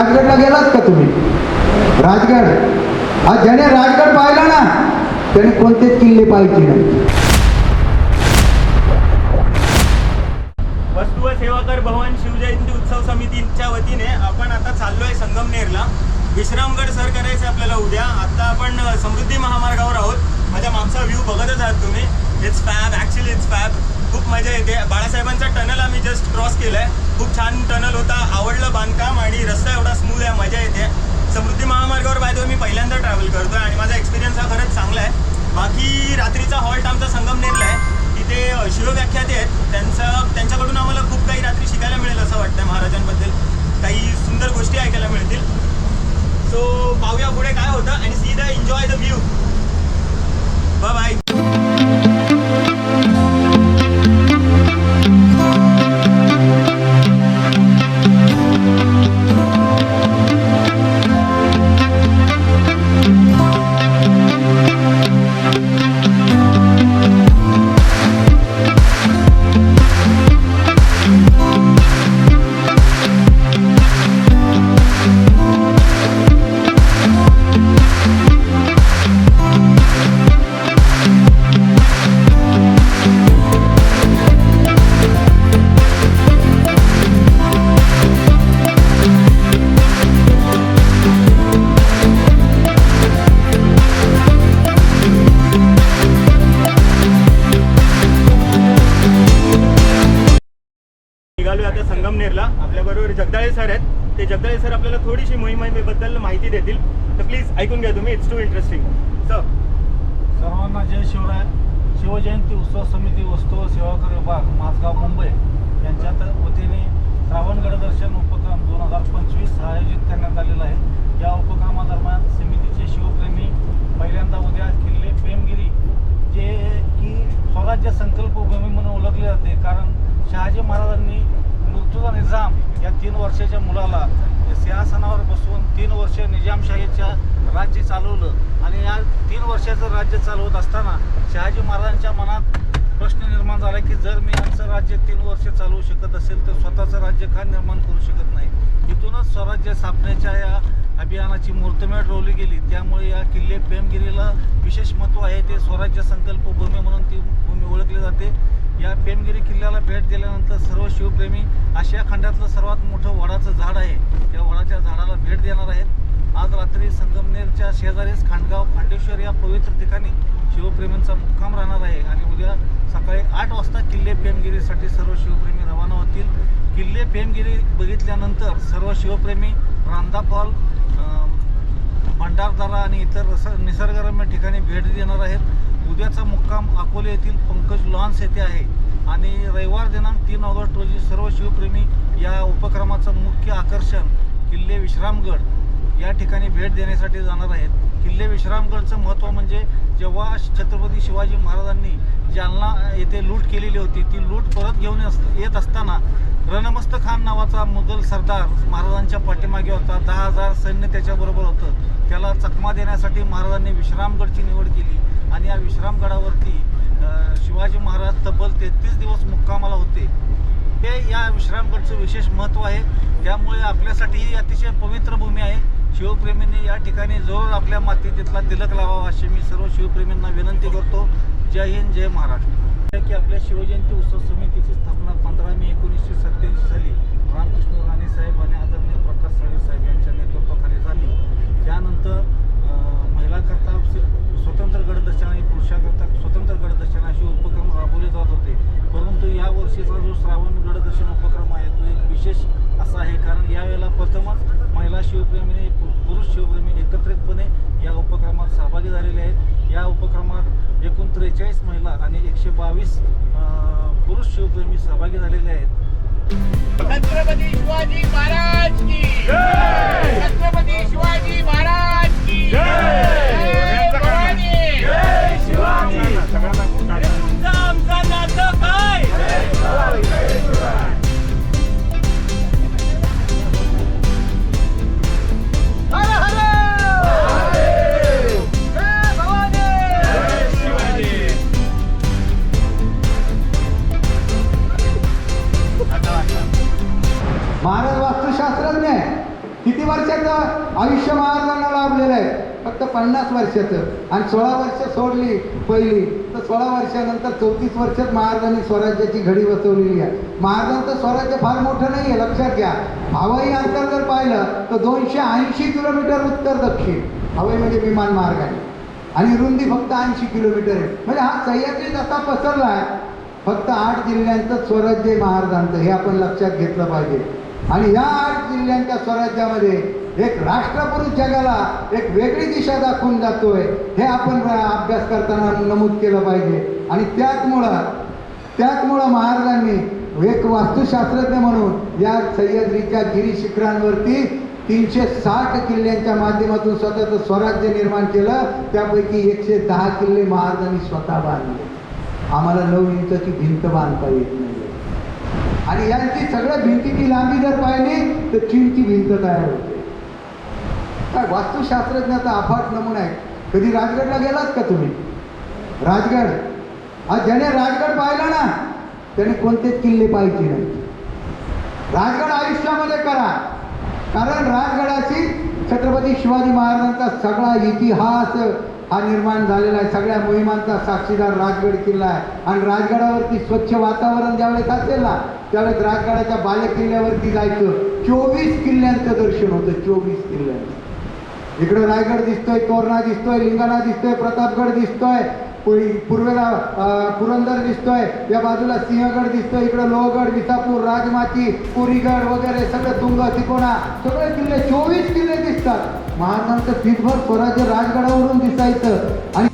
राजगडला गेलात का तुम्ही? राजगड. हा ज्याने राजगड पाहिला ना त्याने कोणतेच किल्ले पाहिजे नाही? वस्तू व सेवा कर भवन शिवजयंती उत्सव समितीच्या वतीने आपण आता चाललोय संगमनेरला. विश्रामगड सर करायचे आपल्याला उद्या. आता आपण समृद्धी महामार्गावर आहोत. माझ्या मागचा व्ह्यू बघतच आहात तुम्ही. It's fab actually it's fab खूप मजा येते. बाळासाहेबांचा टनल आम्ही जस्ट क्रॉस केलाय. खूप छान टनल होता आवडलं बांधकाम आणि रस्ता एवढा स्मूथ आहे मजा येते. समृद्धी महामार्गावर बायदो मी पहिल्यांदा ट्रॅव्हल करतो आणि माझा एक्सपिरियन्स हा खरंच चांगला आहे. बाकी रात्रीचा हॉल्ट आमचा संगमनेरला आहे. तिथे शिवव्याख्याते आहेत. त्यांचं त्यांच्याकडून आम्हाला खूप काही रात्री शिकायला मिळेल असं वाटतं महाराजांबद्दल. काही सुंदर गोष्टी ऐकायला मिळतील. सो पाहूया पुढे काय होतं आणि see the enjoy the view by Jagdale sir आहेत. ते जगदाळे सर आपल्याला थोडीशी मोहिमेबद्दल माहिती देतील. तर प्लीज ऐकून घ्या तुम्ही इट्स टू इंटरेस्टिंग सर सर्वांना जय शिवराय. शिवजयंती उत्सव समिती वस्तू सेवाकर विभाग माझगाव मुंबई यांच्या वतीने श्रावणगड दर्शन उपक्रम दोन हजार पंचवीस आयोजित करण्यात आलेला आहे. या उपक्रमादरम्यान समितीचे शिवप्रेमी पहिल्यांदा उद्या किल्ले प्रेमगिरी जे की स्वराज्य संकल्पभूमी म्हणून ओळखले जाते कारण शहाजी महाराजांनी मृत्यूचा निजाम या तीन वर्षाच्या मुलाला सिंहासनावर बसवून तीन वर्ष निजामशाहीच्या राज्य चालवलं. आणि या तीन वर्षाचं राज्य चालवत असताना शहाजी महाराजांच्या मनात प्रश्न निर्माण झाला की जर मी आमचं राज्य तीन वर्ष चालवू शकत असेल तर स्वतःचं राज्य का निर्माण करू शकत नाही? इथूनच स्वराज्य स्थापनेच्या या अभियानाची मूर्तमेळ रोवली गेली. त्यामुळे या किल्ले प्रेमगिरीला विशेष महत्त्व आहे. ते स्वराज्य संकल्प भूमी म्हणून ती भूमी ओळखली जाते. या पेमगिरी किल्ल्याला भेट दिल्यानंतर सर्व शिवप्रेमी आशिया खंडातलं सर्वात मोठं वडाचं झाड आहे. या वडाच्या झाडाला भेट देणार आहेत. आज रात्री संगमनेरच्या शेजारीच खांडगाव खांडेश्वर या पवित्र ठिकाणी शिवप्रेमींचा मुक्काम राहणार आहे आणि उद्या सकाळी आठ वाजता किल्ले पेमगिरीसाठी सर्व शिवप्रेमी रवाना होतील. किल्ले पेमगिरी बघितल्यानंतर सर्व शिवप्रेमी रांदा फॉल भंडारदारा आणि इतर निसर्गरम्य ठिकाणी भेट देणार आहेत. उद्याचा मुक्काम अकोले येथील पंकज लॉन्स येथे आहे. आणि रविवार दिनांक तीन ऑगस्ट रोजी सर्व शिवप्रेमी या उपक्रमाचं मुख्य आकर्षण किल्ले विश्रामगड या ठिकाणी भेट देण्यासाठी जाणार आहेत. किल्ले विश्रामगडचं महत्त्व म्हणजे जेव्हा छत्रपती शिवाजी महाराजांनी जालना येथे लूट केलेली होती ती लूट परत घेऊन अस- येत असताना रणमस्त खान नावाचा मुघल सरदार महाराजांच्या पाठीमागे होता. दहा हजार सैन्य त्याच्याबरोबर होतं. त्याला चकमा देण्यासाठी महाराजांनी विश्रामगडची निवड केली आणि या विश्रामगडावरती अ, शिवाजी महाराज तब्बल तेहतीस दिवस मुक्कामाला होते. हे या विश्रामगडचं विशेष महत्त्व आहे. त्यामुळे आपल्यासाठी ही अतिशय पवित्र भूमी आहे. शिवप्रेमींनी या ठिकाणी जरूर आपल्या मातीतला तिलक लावावा अशी मी सर्व शिवप्रेमींना विनंती करतो. जय हिंद जय महाराष्ट्र. की आपल्या शिवजयंती उत्सव समितीची स्थापना पंधरा मे एकोणीसशे सत्याऐंशी साली रामकृष्ण राणे साहेब आणि आदरणीय प्रकाश साळवे साहेब यांच्या नेतृत्वाखाली झाली. त्यानंतर अं, महिलाकरता स- स्वतंत्र गडदर्शन आणि पुरुषाकरता स्वतंत्र गडदर्शन असे उपक्रम राबवले जात होते परंतु या वर्षीचा जो श्रावण गडदर्शन उपक्रम आहे तो एक विशेष असा आहे कारण यावेळेला प्रथमच महिला शिवप्रेमीने पु- पुरुष शिवप्रेमी एकत्रितपणे या उपक्रमात सहभागी झालेले आहेत. या उपक्रमात एकूण त्रेचाळीस महिला आणि एकशे बावीस पुरुष शिवप्रेमी सहभागी झालेले आहेत. छत्रपती शिवाजी महाराज की महाराज वास्तुशास्त्रज्ञ आहे किती वर्षाचं आयुष्य महाराजांना लाभलेलं आहे? फक्त पन्नास वर्षाचं. आणि सोळा वर्ष सोडली पहिली. तर सोळा वर्षानंतर चौतीस वर्षात महाराजांनी स्वराज्याची घडी बसवलेली आहे. महाराजांचं स्वराज्य फार मोठं नाही आहे लक्षात घ्या. हवाई अंतर जर पाहिलं तर दोनशे ऐंशी किलोमीटर उत्तर दक्षिण. हवाई म्हणजे विमान मार्गाने आणि रुंदी फक्त ऐंशी किलोमीटर आहे. म्हणजे हा सह्याद्री असा पसरला आहे फक्त आठ जिल्ह्यांचं स्वराज्य महाराजांचं. हे आपण लक्षात घेतलं पाहिजे. आणि या आठ जिल्ह्यांच्या स्वराज्यामध्ये एक राष्ट्रपुरुष जगाला एक वेगळी दिशा दाखवून जातोय हे आपण अभ्यास करताना नमूद केलं पाहिजे. आणि त्याचमुळं त्याचमुळं महाराजांनी एक वास्तुशास्त्रज्ञ म्हणून या सह्याद्रीच्या गिरी शिखरांवरती तीनशे साठ किल्ल्यांच्या माध्यमातून स्वतःचं स्वराज्य निर्माण केलं. त्यापैकी एकशे दहा किल्ले महाराजांनी स्वतः बांधले. आम्हाला नऊ इंचाची भिंत बांधता येत नाही. आणि यांची सगळ्या भिंतीची लांबी जर पाहिली तर चीनची भिंत तयार होते. काय वास्तुशास्त्रज्ञाचा अफाट नमुना आहे कधी राजगडला गेलात का तुम्ही? राजगड. हा ज्याने राजगड पाहिला ना त्याने कोणतेच किल्ले पाहिजे नाही राजगड आयुष्यामध्ये करा. कारण राजगडाशी छत्रपती शिवाजी महाराजांचा सगळा इतिहास हा निर्माण झालेला आहे. सगळ्या मोहिमांचा साक्षीदार राजगड किल्ला आहे. आणि राजगडावरती स्वच्छ वातावरण ज्यावेळेस असेल ना त्यावेळेस राजगडाच्या बालेकिल्ल्यावरती जायचं. चोवीस किल्ल्यांचं दर्शन होतं चोवीस किल्ल्यांचं. इकडं रायगड दिसतोय तोरणा दिसतोय लिंगाणा दिसतोय प्रतापगड दिसतोय पूर्वेला पुरंदर दिसतोय या बाजूला सिंहगड दिसतोय इकडं लोहगड विसापूर राजमाची पुरीगड वगैरे सगळं तुंग तिकोणा सगळे किल्ले चोवीस किल्ले दिसतात. महाराजांचं तिथभर स्वराज्य राजगडावरून दिसायचं. आणि